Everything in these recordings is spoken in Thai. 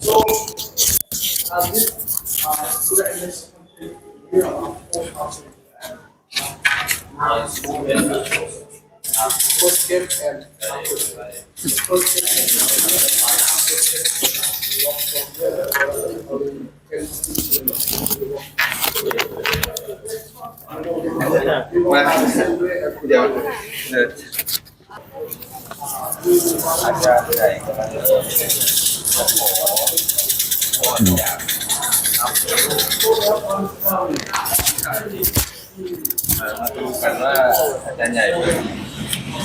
So, uh, this, uh, so that is, you know, ยงกันมาเดี๋ยวเดี๋ยวอาจารย์ใหญ่กำลังมา ดูกันว่าอาจารย์ใหญ่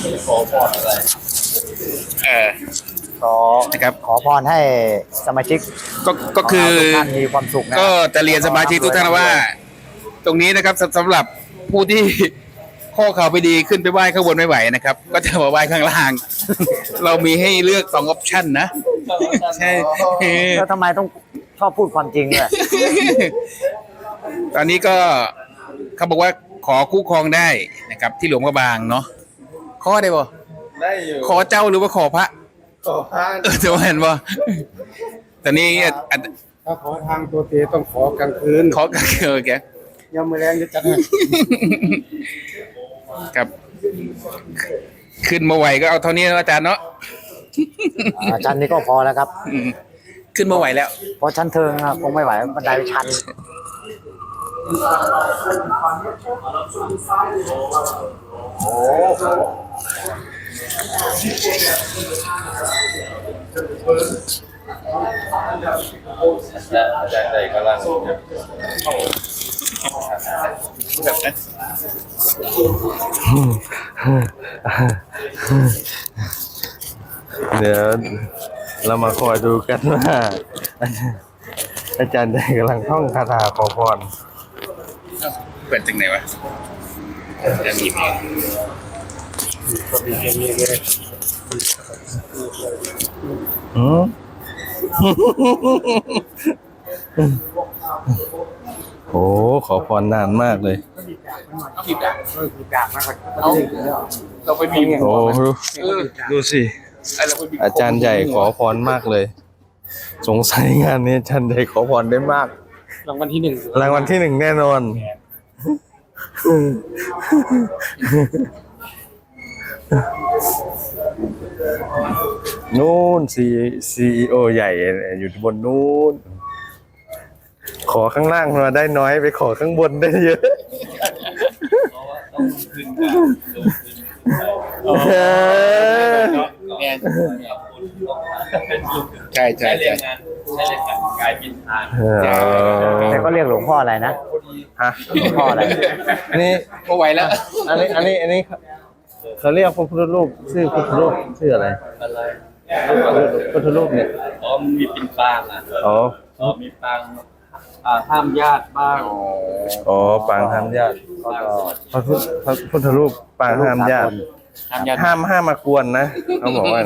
เป็นขอพรอะไรเออขอนะครับขอพรให้สมาชิกก็ก็คือขงเราทุกท่านมีความสุขนะก็จะเรียนสมาชิกทุกท่านว่า ตรงนี้นะครับสำสำหรับผู้ที่ ข้อเข่าไม่ดีขึ้นไปไหว้ข้างบนไม่ไหวนะครับ ก็จะมาไหว้ข้างล่าง เรามีให้เลือกสองออปชั่นนะ ใช่ แล้วทำไมต้องชอบพูดความจริงเนี่ยตอนนี้ก็เขาบอกว่าข อคู่ครองได้นะครับ ที่หลวงพระบางเนาะขอได้บ่ได้อยู่ขอเจ้าหรือว่าขอพระขอพระเออจะว่าเห็นบ่ตอนนี้อะอะถ้าขอทางตัวเตต้องขอกลางคืนขอกันเออแกยังไม่แรงจะจัดให้ครับ ขึ้นมาไหวก็เอาเท่านี้นะอาจารย์เนาะอาจารย์นี่ก็พอแล้วครับอืมขึ้นมาไหวแล้ว เพราะชั้นเทิงอะคงไม่ไหวบันไดชัน อาจารย์อาจารย์ใหญ่กำลังแบบนั้นเดี๋ยวเรามาคอยดูกันว่าอาจารย์ใหญ่กำลังท่องคาถาขอพร เปิดจากไหนวะจะมีไหมอืมโอ้ขอพรนานมากเลยผิดอะเอาเราไปมีโอ้ดูเออดูสิไเราไปมีอาจารย์ใหญ่ขอพรมากเลย สงสัยงานนี้อาจารย์ใหญ่ขอพรได้มาก รางวัลที่หนึ่งรางวัลที่หนึ่งแน่นอน นู่นซีซีโอใหญ่อยู่บนนู้นขอข้างล่างมาได้น้อยไปขอข้างบนได้เยอะเออเนี่ยใช่ ใช่ใช่เออแต่ก็เรียกหลวงพ่ออะไรนะฮะหลวงพ่ออะไรอันนี้มาไหวแล้ว อันนี้อันนี้อันนี้เขาเรียกพระพุทธรูปชื่อพระพุทธรูปชื่ออะไรอะไรพระพุทธรูปเนี่ยอ๋อมีเป็นปางอะอ๋ออ๋อมีปางอ่าห้ามญาติบ้างอ๋อปางห้ามญาติก็ก็พระพุทธพระพุทธรูปปางห้ามญาติห้ามญาติห้ามห้ามมากวนนะเขาบอกว่า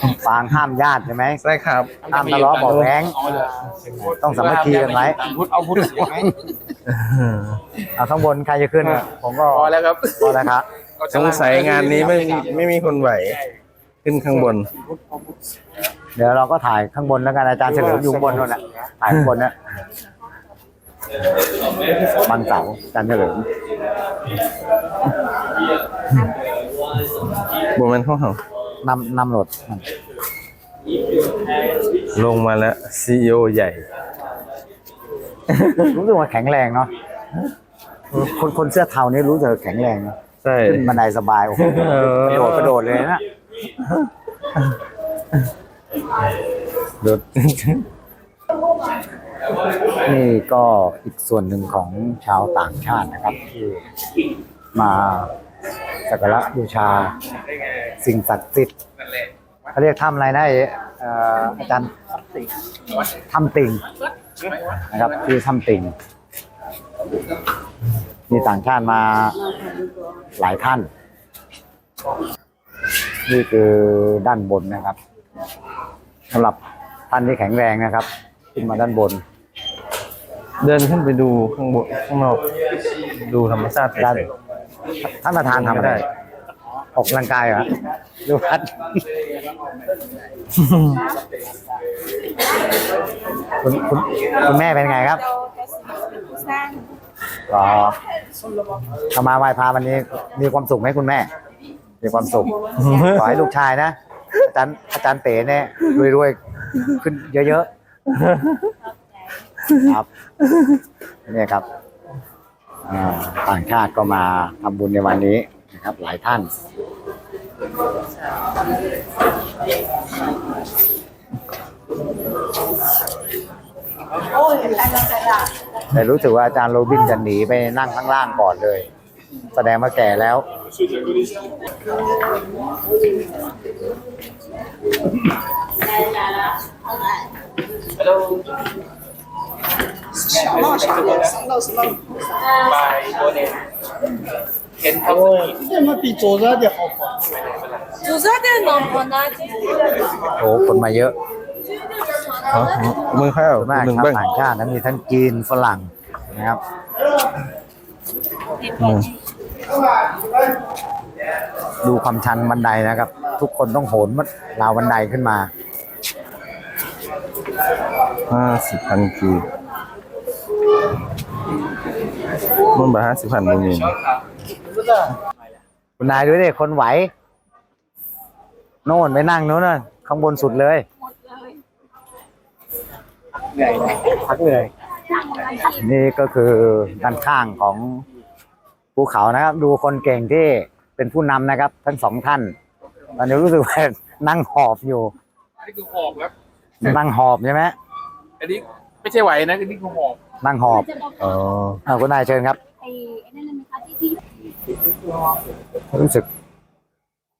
อย่างนั้นปางห้ามญาติใช่ไหมใช่ครับห้ามทะเลาะเบอกแว้งอ๋อเหรอต้องสามัคคีกันไว้พุทธเอาพุทธเสียไหมเอาข้างบนใครจะขึ้นอะผมก็พอแล้วครับพอแล้วครับสงสัยงานนี้ไม่ไม่มีคนไหว ขึ้นข้างบน เดี๋ยวเราก็ถ่ายข้างบนแล้วกันอาจารย์เฉลิมอยู่ข้างบนนู่นน่ะถ่ายข้างบนน่ะ บันเสาอาจารย์เฉลิมบนมันห้องเขานำนำรถมันลงมาแล้วซีอใหญ่ รู้สึกว่าแข็งแรงเนาะคนคนเสื้อเทานี่รู้สึกแข็งแรงเนอะใช่ขึ้นบันไดสบายโอ้โหเออกระโดดกระโดดเลยนะโดด นี่ก็อีกส่วนหนึ่งของชาวต่างชาตินะครับ ที่มาสักการะบูชาสิ่งศักดิ์สิทธิ์เขาเรียกถ้ำอะไรนะเอ่ออาจารย์ถ้ำติ่งนะครับคือถ้ำติ่งมีต่างชาติมาหลายท่าน นี่คือด้านบนนะครับสำหรับท่านที่แข็งแรงนะครับ ขึ้นมาด้านบน เดินขึ้นไปดูข้างบนข้างนอกดูธรรมชาติด้าน เฉยท่านประธานทำอะไรไม่ได้ออกกำลังกายเหรอดูพัด คุณคุณคุณแม่เป็นไงครับก็ทำมาไหว้พระวันนี้ มีความสุขไหมคุณแม่ มีความสุข ขอให้ลูกชายนะ อาจารย์อาจารย์เต๋เนี่ยรวยๆ ขึ้นเยอะๆ ครับ เนี่ยครับอ่าต่างชาติก็มาทำบุญในวันนี้นะครับ หลายท่าน แต่รู้สึกว่าอาจารย์โรบินจะหนีไปนั่งข้างล่างก่อนเลย แสดงว่าแก่แล้ว 主车店能不能？ โอ้คนมาเยอะ ๆเอามือข้าว มาก หนึ่ง ครับ เบ้าง ต่างชาตินั้นมีทั้งจีนฝรั่งนะครับ อืม ดูความชันบันไดนะครับ ทุกคนต้องโหนมัดราวบันไดขึ้นมา ห้าสิบพันกีบมันแบบห้าสิบพันมูมีคุณนายดูดิคนไหว โน่นไปนั่งโน่นน่ะข้างบนสุดเลยพักเลยนี่ก็คือด้านข้างของภูเขานะครับ ดูคนเก่งที่เป็นผู้นำนะครับ ทั้งสองท่าน ตอนนี้รู้สึกว่านั่งหอบอยู่อันนี้คือหอบครับ นั่งหอบใช่ไหมอันนี้ไม่ใช่ไหวนะอันนี้คือหอบนั่งหอบอ๋ออ่าคุณนายเชิญครับไอ้นั่นน่ะนะคะที่ที่รู้สึก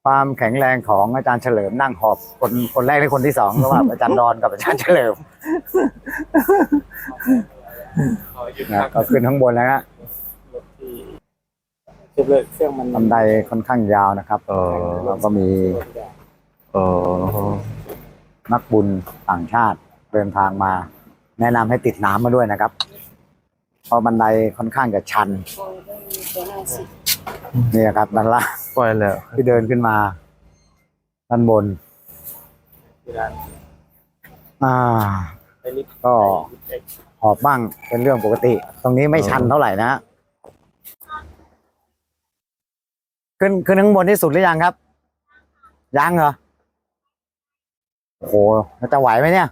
ความแข็งแรงของอาจารย์เฉลิมนั่งหอบคนคนแรกและคนที่สองระหว่างอาจารย์ดอนกับอาจารย์เฉลิมนะก็ขึ้นข้างบนแล้วฮะเก็บเลยเครื่องมันลำไดค่อนข้างยาวนะครับเออแล้วก็มีเออ นักบุญต่างชาติเดินทางมา แนะนำให้ติดน้ำมาด้วยนะครับ เพราะบันไดค่อนข้างจะชันนี่ครับด้านล่างปล่อยแล้วที่เดินขึ้นมาด้านบนอ่าก็หอบบ้างเป็นเรื่องปกติ ตรงนี้ไม่ชันเท่าไหร่นะฮะขึ้นขึ้นข้างบนที่สุดหรือยังครับ ยังเหรอ โอ้โหแล้วจะไหวไหมเนี่ย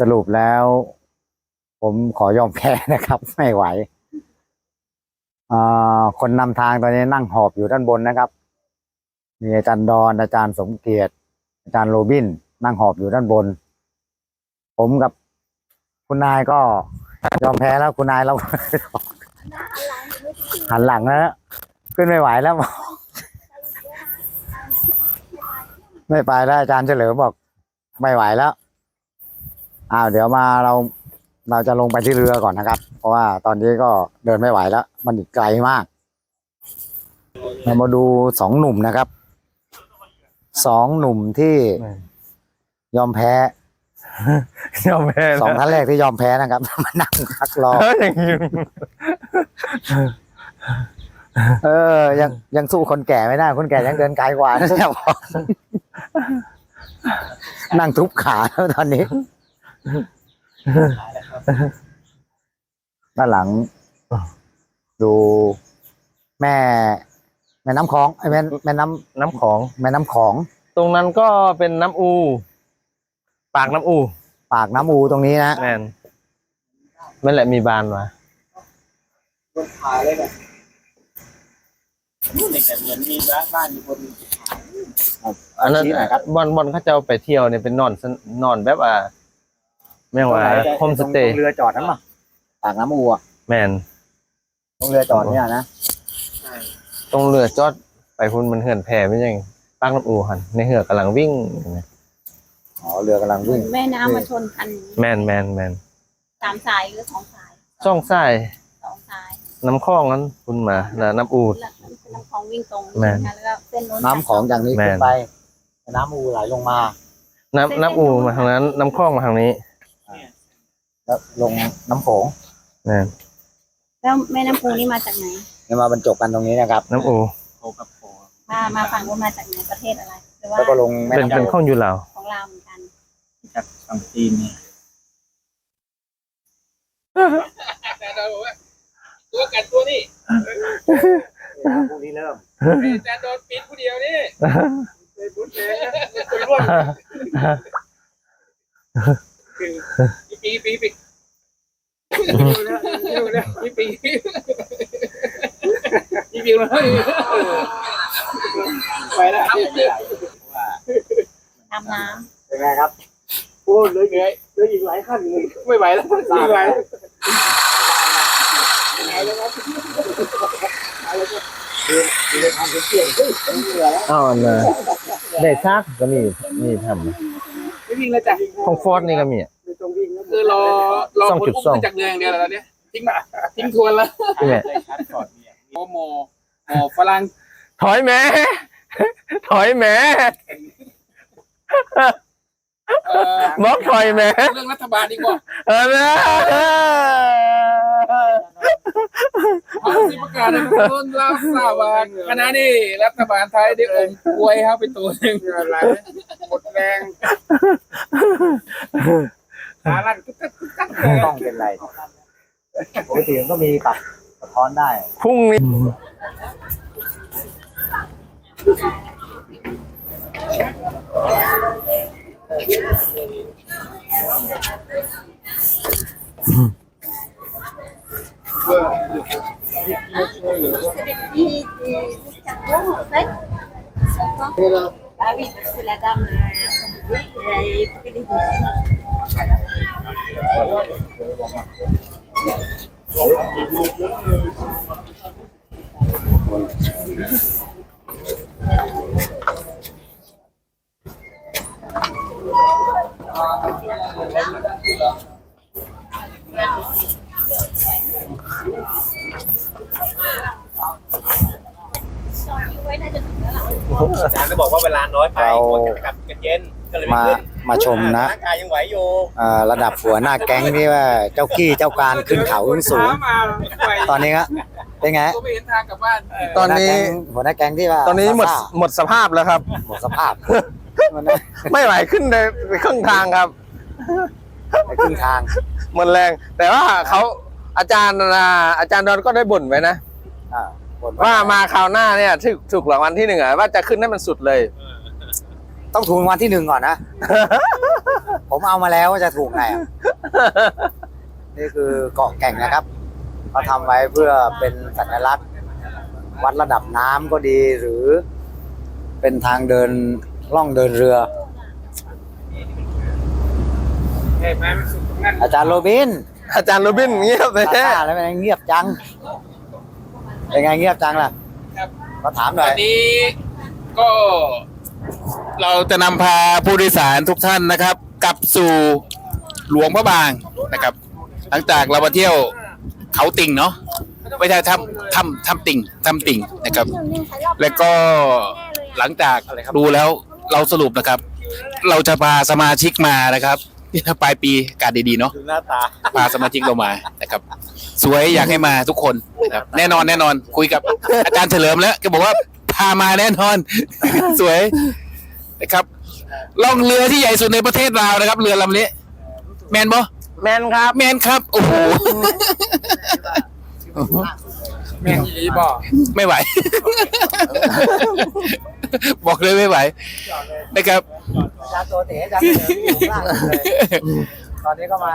สรุปแล้ว ผมขอยอมแพ้นะครับ ไม่ไหวอ่าคนนำทางตอนนี้นั่งหอบอยู่ด้านบนนะครับ มีอาจารย์ดอนอาจารย์สมเกียรติ อาจารย์โรบิน นั่งหอบอยู่ด้านบน ผมกับคุณนายก็ยอมแพ้แล้วคุณนายเราหันหลังแล้วขึ้นไม่ไหวแล้ว ไม่ไปแล้วอาจารย์เฉลิมบอก ไม่ไหวแล้วอ้าวเดี๋ยวมาเราเราจะลงไปที่เรือก่อนนะครับ เพราะว่าตอนนี้ก็เดินไม่ไหวแล้ว มันอีกไกลมาก เรามาดูสองหนุ่มนะครับ สองหนุ่มที่ยอมแพ้ ยอมแพ้สองแล้วท่านแรกที่ยอมแพ้นะครับมานั่งพักรอเอออย่างนี้เออ ยังยังสู้คนแก่ไม่ได้ คนแก่ยังเดินไกลกว่านะเนี่ยบอก นั่งทุบขาแล้วตอนนี้ ด้านหลัง ดูแม่ แม่น้ำคลองไอ้แม่แม่น้น้ำของำแม่น้ำของ ตรงนั้นก็เป็นน้ำอู ปากน้ำอูปากน้ำอูตรงนี้นะ แมนนั่นแหละมีบานมาขายเลยนะแต่เหมือนมีบ้านอยู่บน อันนั้นชี้หน่อยครับ บอลบอลเขาจะเอาไปเที่ยวเนี่ยเป็นนอนสนนอนแบบว่าแม่งว่าโฮมสเตย์เรือจอดนั้นป่ะปากน้ำอูอะแมนตรงเรือจอดเนี่ยนะตรงเรือจอดไปคุณมันเหือนแผ่ไม่ยังปากน้ำอูหันในเหือกำลังวิ่งอ๋อเรือกำลังวิ่งแม่น้ำมาชนกันแมนแมนแมนสามสายหรือสองสายช่องทรายสองซ้ายน้ำคลองนั้นคุณมาแล้วน้ำอูดแล้วเป็ นน้ำคลองวิ่งตรงแม่น นะคะแล้วก็เส้นโน้นน้ำของอย่างนี้แม่นขึ้นไป น้ำอูไหลลงมา น้ำน้ำอูดมาทางนั้น น้ำคลองมาทางนี้แล้วลงน้ำโขงนี่นแล้วแม่น้ำปูนี่มาจากไหนเนี่ยมาบรรจบกันตรงนี้นะครับ น้ำอูโคกับโคมามาฝั่งนู้นมาจากไหนประเทศอะไรหรือว่าแล้วก็ลงแม่เป็นน้ำเป็นโขข้องงอยู่ลาวของลาวเหมือนกันจากฝั่งจีนเนี่ยตัวกันตัวนี่ พรุ่งนี้เริ่มจะโดนปิดผู้เดียวนี่ปีปีปีปีปีปีปีเลยไปแล้วทำน้เป็นไงครับโอ้เหลยเหลยเหลยอีกหลายขั้นเลยไม่ไหวแล้วไม่ไหว อ้าวนะได้ซักก็มีมีทไม่วิ่งแล้วจ้ะำของฟอร์ดนี่ก็มีไม่ต้องวิ่งแล้วคือรอรอสองคนจุดอุ้มสองขึ้นจากเรืออย่างเดียวแล้วตอนนี้ทิ้งมาทิ้งทวนแล้วใช่ไหมได้ชัดก่อนเนี่ยโอ้โมโมฝรั่งถอยแหม่ ถอยแหม่ เอ่อบอกถอยแหม่เรื่องรัฐบาลดีกว่าเออนะพาสิประกาศในต้นรับทราบว่าคณะนี้รัฐบาลไทยได้อมกล้วยครับเป็นตัวหนึ่งอะไรหมดแรงขาลั่นกุ๊กกักกุ๊กกักไม่ต้องเป็นไรปกติมันก็มีปรับสะท้อนได้พรุ่งนี้ำ จะไปกลับกันเย็นก็เลยไมาขึ้นมาชมนะร่างกายยังไหวอยู่อ่าระดับหัวหน้าแก๊งที่ว่าเจ้ากี้เจ้าการขึ้นเขาขึ้นสูงมาไปตอนนี้ก็เป็นไงก็ไม่เห็นทางกลับบ้านตอนนี้หัวหน้าแก๊งหัวหน้าแก๊งที่ว่าตอนนี้หมดซ่าหมดสภาพแล้วครับ ๆหมดสภาพมันไม่ไหวขึ้นในไปครึ่งทางครับไปครึ่งทาง หมดแรง แต่ว่าเขาอาจารย์นะอาจารย์ดอนก็ได้บ่นไว้นะ อ่าบ่นว่ามาคราวหน้าเนี่ยถูกถูกรางวัลที่หนึ่งอะว่าจะขึ้นให้มันสุดเลย ต้องถูกรางวัลที่หนึ่งก่อนนะ ผมเอามาแล้วว่าจะถูกไงอะนี่คือเกาะแก่งนะครับเขาทำไว้เพื่อเป็นสัญลักษณ์ วัดระดับน้ำก็ดีหรือ เป็นทางเดินล่องเดินเรือเห็นไหมมันสุดตรงนั้นอาจารย์โรบินอาจารย์โรบินเงียบเลยตาตาแล้วเป็นไงเงียบจัง เป็นไงเงียบจังล่ะครับมาถามหน่วัอยนนี้ก็ เราจะนำพาผู้โดยสารทุกท่านนะครับ กลับสู่หลวงพระบางนะครับ หลังจากเรามาเที่ยวเขาติ่งเนาะไม่ใช่ถ้ำถ้ำถ้ำติ่งถ้ำติ่งนะครับ แล้วก็หลังจากดูแล้วเราสรุปนะครับ เราจะพาสมาชิกมานะครับปลายปีอากาศดีๆเนาะ ดูหน้าตา พาสมาชิกเรามานะครับ สวยอยากให้มาทุกคนนะครับ แน่นอนแน่นอนคุยกับอาจารย์เฉลิมแล้วแก็บอกว่าพามาแน่นอน สวย นะครับล่องเรือที่ใหญ่สุดในประเทศลาวนะครับ เรือลำนี้ แมนบอแมนครับแมนครับโอ้โหแมนอีบอไม่ไหว บอกเลยไม่ไหว นะครับอาจารย์ตัวเต๋อาจารย์เฉลิมอยู่ข้างล่างเลยตอนนี้ก็มา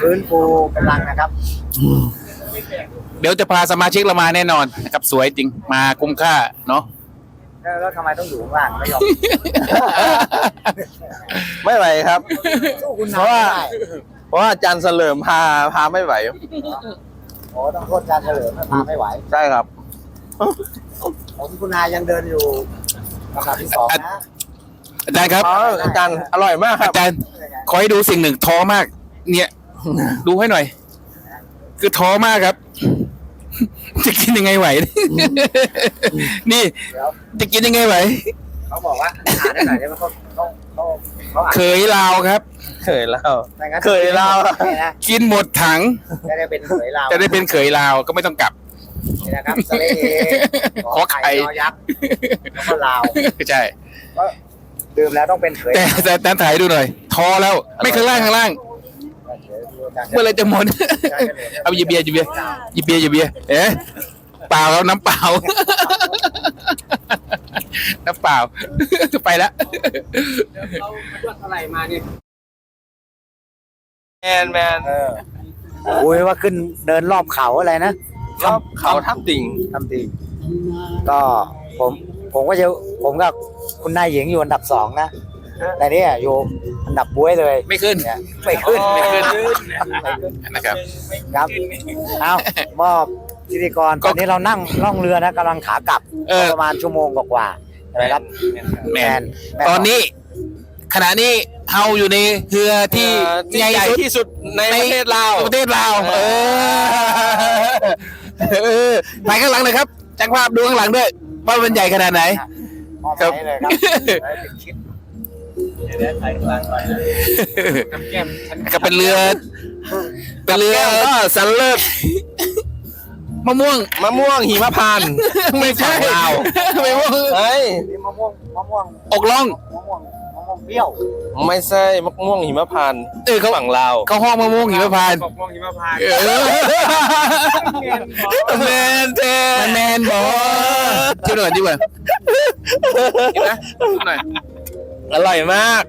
ฟื้นฟูกำลังนะครับ เดี๋ยวจะพาสมาชิกเรามาแน่นอนนะครับ สวยจริงมาคุ้มค่าเนาะ แล้วแล้วทำไมต้องอยู่ข้างล่างไม่ยอมไม่ไหวครับ สู้คุณเพนายราะว่า ไม่ได้เพราะว่าอาจารย์เฉลิมพาพาไม่ไหวโอ้ต้องโทษอาจารย์เฉลิมนะพาไม่ไหวใช่ครับ ผมคุณนายยังเดินอยู่ลำดับที่สองนะอาจารย์ครับ อ๋ออาจารย์อร่อยมากคอารับจารย์ขอให้ดูสิ่งหนึ่งท้อมาก เนี่ย ดูให้หน่อย คือท้อมากครับ จะกินยังไงไหว นี่ จะกินยังไงไหว เขาบอกว่าอ่านได้หน่อยได้ไหมเขาเขาเขาเขาอ่านเคยลาวครับ เคยเล่าไม่งั้นเคยเล่า นี่นะกินหมดถัง จะได้เป็นเขยเราจะได้เป็นเขยลาวก็ไม่ต้องกลับ นี่นะครับสเลเอขอไข่ ยอยักษ์แล้วก็ลาวใช่ ดื่มแล้วต้องเป็นเขยแต่แต่แต่ถ่ายดูหน่อยท้อแล้ว ไม่ข้างล่างข้างล่าง เมื่อไหรจะหมด เอาหยิบเบียร์หยิบเบียร์หยิบเบียร์หยิบเบียร์เอ๊ะเปล่าครับน้ำเปล่า น้ำเปล่า ไปแล้วเรามาด้วยเท่าไหร่มาเนี่ยแมนแมนคุยว่าขึ้นเดินรอบเขาอะไรนะชอบเขาทับติ่งทำดีก็ผม ผมก็จะผมกับคุณนายหญิงอยู่อันดับสองนะแต่เนี่ยอยู่ อันดับบ้วยเลยไม่ขึ้น เนี่ยไม่ขึ้นไม่ขึ้นนะครับ ครับเอามอบพิธีกรก็ตอนนี้เรานั่งล่องเรือนะกำลังขากลับเออ ประมาณชั่วโมงกว่าๆใช่ไหมครับแมนแม่ตอนนี้ ขณะนี้เฮาอยู่ในเรือที่ที่ใหญ่ที่สุดใน ประเทศลาว ประเทศลาวเออเออไปข้างหลังเลยครับจังภาพดูข้างหลังด้วยว่ามันใหญ่ขนาดไหน มอบครับให้เลยครับ ได้เป็นคลิป ก็เป็นเรือเป็นเรือก็สันเลิศมะม่วงมะม่วงหิมพานต์ไม่ใช่ฝั่งลาวไม่ม่วงเฮ้ยนี่มะม่วงมะม่วงอกล่องมะม่วงมะม่วงเปรี้ยวไม่ใช่มะม่วงหิมพานต์เออเขาฝั่งลาวเขาห้องมะม่วงหิมพานต์บอกมองหิมพานต์เออแมนเทแมนบอชิมหน่อยดีกว่ากินนะชิมหน่อย อร่อยมาก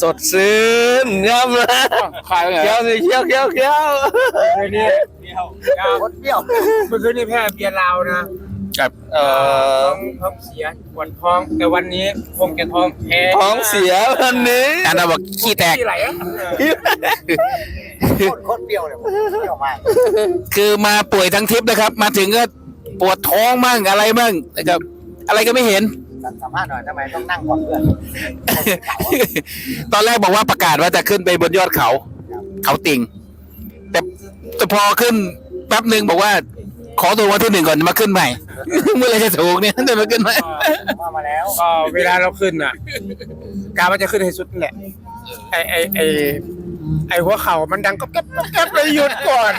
สดชื่นย่ำนะขายไปไหนเคี้ยวสิเคี้ยวเคี้ยวเคี้ยวคืนนี้เดียวรสเปรี้ยวเมื่อคืนนี้แพ้เบียร์ลาวนะกับเอ่อท้องท้องเสียปวดท้องแต่วันนี้คงจะท้องแพ้ท้องเสียวันนี้อันนั้นบอกขี้แตกที่ไหลอะโคตรโคตรเปรี้ยวเลยผมเปรี้ยวมากคือมาป่วยทั้งทริปนะครับ มาถึงก็ปวดท้องมั่งอะไรมั่งนะครับอะไรก็ไม่เห็น สัมภาษณ์หน่อยทำไมต้องนั่งก่อนเพื่อนตอนแรกบอกว่าประกาศว่าจะขึ้นไปบนยอดเขา เขาติ่งแต่แต่พอขึ้นแป๊บหนึ่งบอกว่า ขอตัววันที่หนึ่งก่อนมาขึ้นใหม่ เมื่อไหรจะถูกเนี่ยเดินมาขึ้นใหม่มามาแล้วก็เวลาเราขึ้นอะกาว่าจะขึ้นให้สุดนั่นแหละไอไอไอไอหัวเข่ามันดังก็แก๊บก็แก๊บเลยหยุดก่อน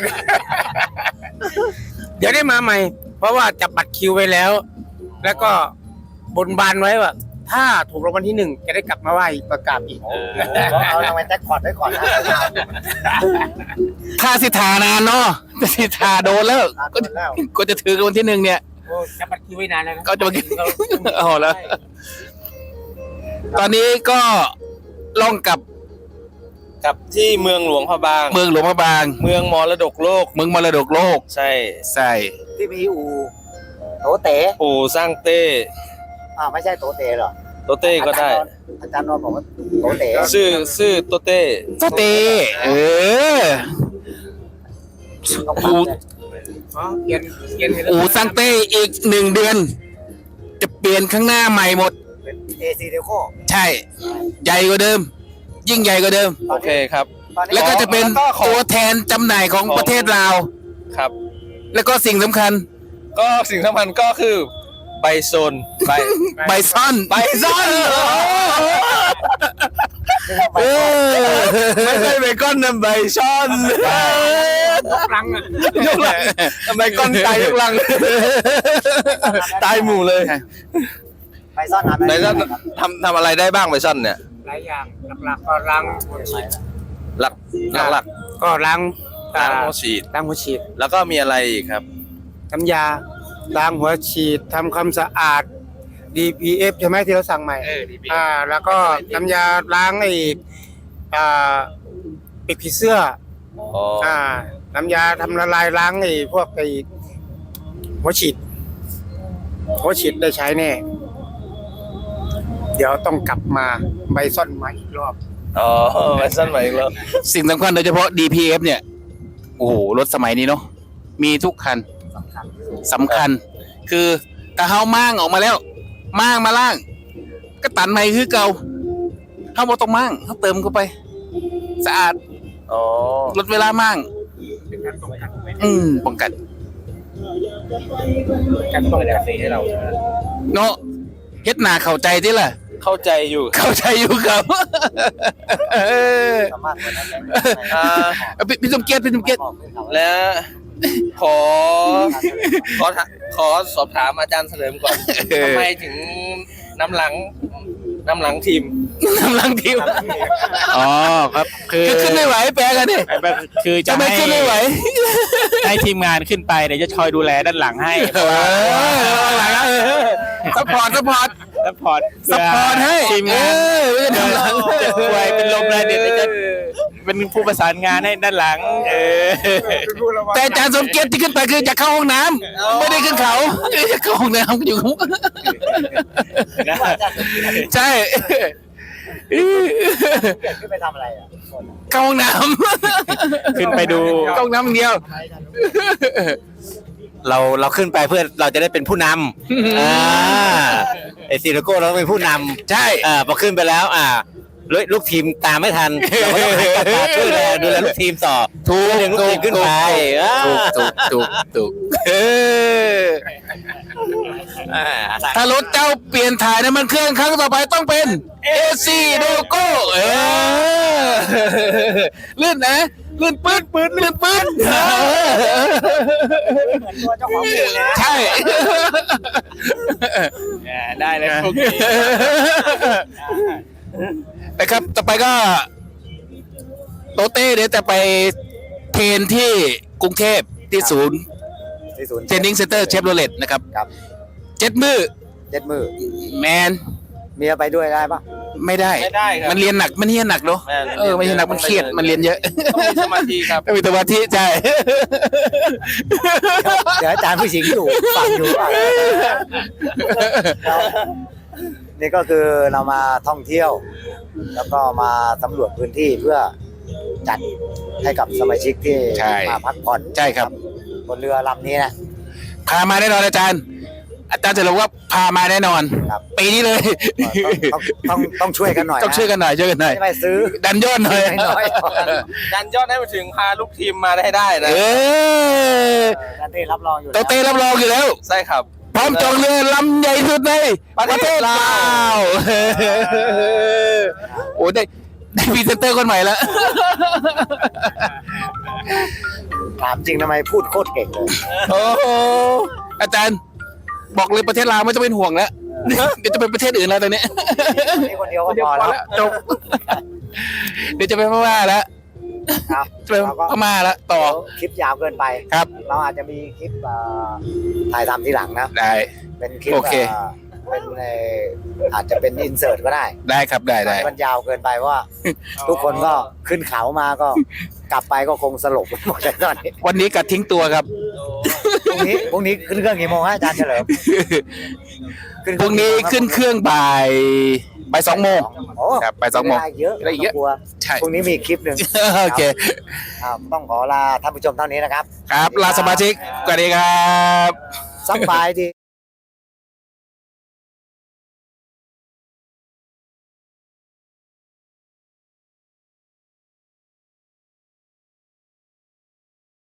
เดี๋ยวได้มาใหม่ เพราะว่าจับบัตรคิวไว้แล้ว แล้วก็ บนบานไว้ว่า ถ้าถูกรางวัลที่หนึ่งจะได้กลับมาไหว้ประกาศอีกเอาทำไมแจ็คพอตไว้ก่อนนะถ้าสิทานานเนาะถ้าสิทาโดนแล้วตามก็คนแล้วก็จะถือกันวันที่หนึ่งเนี่ย โอ้จับบัตรคิวไว้นานแล้วนะก็จะมาเอาแล้วตอนนี้ก็ล่องกลับกับที่เมืองหลวงพระบาง เมืองหลวงพระบาง เมืองมรดกโลก เมืองมรดกโลก ใช่ใช่ที่มีอูโตเต๋ ปู่สร้างเต้ อ่าไม่ใช่โตเต๋เหรอโตเต้ก็ได้ อาจารย์นนท์บอกว่าโตเต๋ชื่อชื่อโตเต้สเตเออต้องอูฟังเลยอ๋อเขียนเขียนให้เราอูซังเต้อีกหนึ่งเดือน จะเปลี่ยนข้างหน้าใหม่หมดเป็นเอซีเดโคใช่ ใหญ่กว่าเดิม ยิ่งใหญ่กว่าเดิม โอเคครับตอนนี้แล้วก็จะเป็นแล้วก็ของตัวแทนจำหน่ายของของประเทศลาวครับ แล้วก็สิ่งสำคัญ ก็สิ่งสำคัญก็คือ ใบโซนใบใบซ่อนใบซ่อนเออไม่ใช่ใบก้อนนะใบซ่อนครั้งอะยกหลังใบก้อนตายยกหลัง ตายหมู่เลยไปซ่อนหาใบซ่อนทำทำอะไรได้บ้างใบซ่อนเนี่ยหลายอย่างหลักๆก็ล้างหัวฉีดหลักหลักก็ล้างๆล้างหัวฉีดล้างหัวฉีดแล้วก็มีอะไรอีกครับน้ำยา ล้างหัวฉีดทำความสะอาด DPF ใช่ไหมที่เราสั่งใหม่อ่า แล้วก็น้ำยาล้างไอ้อ่าปีกผีเสื้ออ๋ออ่า น้ำยาทำละลายล้างไอ้พวกไอ้หัวฉีดหัวฉีดได้ใช้แน่ เดี๋ยวต้องกลับมาใบซ่อนใหม่อีกรอบ อ๋อใบซ่อนใหม่อีกแล้วสิ่งสำคัญโดยเฉพาะ DPF เนี่ย โอ้โหรถสมัยนี้เนาะมีทุกคัน สำคัญ คือถ้าเฮามั่างออกมาแล้วมั่างมาล่าง ก็ตันใหม่คือเก่าเฮาบ่ต้องมั่างเฮาเติมเข้าไป สะอาดอ๋อลดเวลามั่างอืมป้องกันการป้องกันสีให้เราเนาะเฮ็ดหนาเข้าใจที่ล่ะ เข้าใจอยู่เข้าใจอยู่ครับเออสามารถเหมือนนั้นได้อ่าเอาพี่พี่สมเกียรติพี่สมเกียรติและ ขอ ขอถาขอสอบถามอาจารย์เฉลิมก่อนทำไมถึงน้ำหลังน้ำหลังทีม กำลังทีมอ๋อครับคือคือขึ้นไม่ไหวแปลกันดิคือจะจะไม่ให้ขึ้นไม่ไหวให้ทีมงานขึ้นไปเดี๋ยวจะคอยดูแลด้านหลังให้เออหลังเออซัพพอร์ตซัพพอร์ตซัพพอร์ตซัพพอร์ตให้ทีมงานเออไม่ได้ทำหลังเจ็บป่วยเป็นลมอะไรเดี๋ยวจะ เป็นผู้ประสานงานให้ด้านหลัง เออ แต่อาจารย์สมเกียรติที่ขึ้นไปคือจะเข้าห้องน้ำไม่ได้ขึ้นเขาจะเข้าห้องน้ำอยู่ข้างบนใช่ขึ้นไปทำอะไรอะเข้าห้องน้ขึ้นไปดูำเข้าห้องน้ำอย่างเดียวเราเราขึ้นไปเพื่อเราจะได้เป็นผู้นำอ่าไอซีโลโก้เราต้องเป็นผู้นำใช่ อ่าพอขึ้นไปแล้ว อ่า ลูกลูกทีมตามไม่ทันเราก็ต้องหันกลับมาช่วยดูแลดูแลลูกทีมต่อถูกดึงลูกถูทีกมขึ้นไปอ่าถูกถูกถูกถูกเอออ่าถ้ารถเจ้าเปลี่ยนถ่ายน้ำมันเครื่องครั้งต่อไปต้องเป็น AC โลโก้เออลื่นนะลื่นปื๊ดปื๊ดลื่นปื๊ดตัวเจ้าของอู่เลยนะใช่ ได้เลยพวกนี้ นะครับ ต่อไปก็โตเต้เดี๋ยวจะไปเทรนที่กรุงเทพที่ศูนย์ที่ศูนย์เทรนนิ่งเซ็นเตอร์เชฟโรเลตนะครับครับเจ็ดมือเจ็ดมือแมนเมียไปด้วยได้ปะไม่ได้ ไม่ได้ครับมันเรียนหนัก มันเรียนหนักเนาะแม่นเออไม่ใช่หนัก มันเครียด มันเรียนเยอะต้องมีสมาธิครับต้องมีสมาธิใช่ เดี๋ยวอาจารย์ผู้หญิงอยู่ ฟังอยู่ป่ะ นี่ก็คือเรามาท่องเที่ยว แล้วก็มาสำรวจพื้นที่เพื่อจัดให้กับสมาชิกที่ใช่ มาพักผ่อนใช่ครับ บนเรือลำนี้นะ พามาแน่นอนอาจารย์ อาจารย์จะรู้ว่าพามาแน่นอนครับ ปีนี้เลยต้องต้องต้องต้องช่วยกันหน่อยะต้องช่วยกันหน่อยช่วยกันหน่อยไม่ไปซื้อดันยอดหน่อยน้อยดันยอดให้มาถึงพาลูกทีมมาได้ได้นะเออๆนันเต้รับรองอยู่โตเต้รับรองอยู่แล้ว ใช่ครับ พร้อมจองเรือลำใหญ่สุดในประเทศลาวโอ้ได้ได้พรีเซนเตอร์คนใหม่แล้ว ถามจริงทำไมพูดโคตรเก่งเลยโอ้โหอาจารย์ บอกเลยประเทศลาวไม่ต้องเป็นห่วงแล้วเดี๋ยวจะเป็นประเทศอื่นแล้วตอนนี้นี่คนเดียวก็พอแล้ว จบ เดี๋ยวจะไปพม่าแล้ว ครับจะไปพม่าแล้วต่อเดี๋ยวคลิปยาวเกินไปครับ เราอาจจะมีคลิปเอ่อถ่ายทำทีหลังนะได้เป็นคลิปโอเคเอ่อเป็นในอาจจะเป็นอินเสิร์ตก็ได้ ได้ครับได้ได้มันยาวเกินไปเพราะว่า ทุกคนก็ขึ้นเขามาก็กลับไปก็คงสลบหมดเลยตอนนี้วันนี้กัดทิ้งตัวครับพรุ่งนี้พรุ่งนี้ขึ้นเครื่องกี่โมงฮะอาจารย์เฉลิมขึ้พรุ่งนี้ขึ้นเครื่องบ่าย บ่ายสองโมง โอ้ครับบ่ายสองโมงเวลาเยอะเวลาเยอะไม่ต้งกลัวใช่พรุ่งนี้มีคลิปหนึ่งโอเคครับต้องขอลาท่านผู้ชมเท่านี้นะครับครับลาสมาชิกสวัสดีครับสบายดี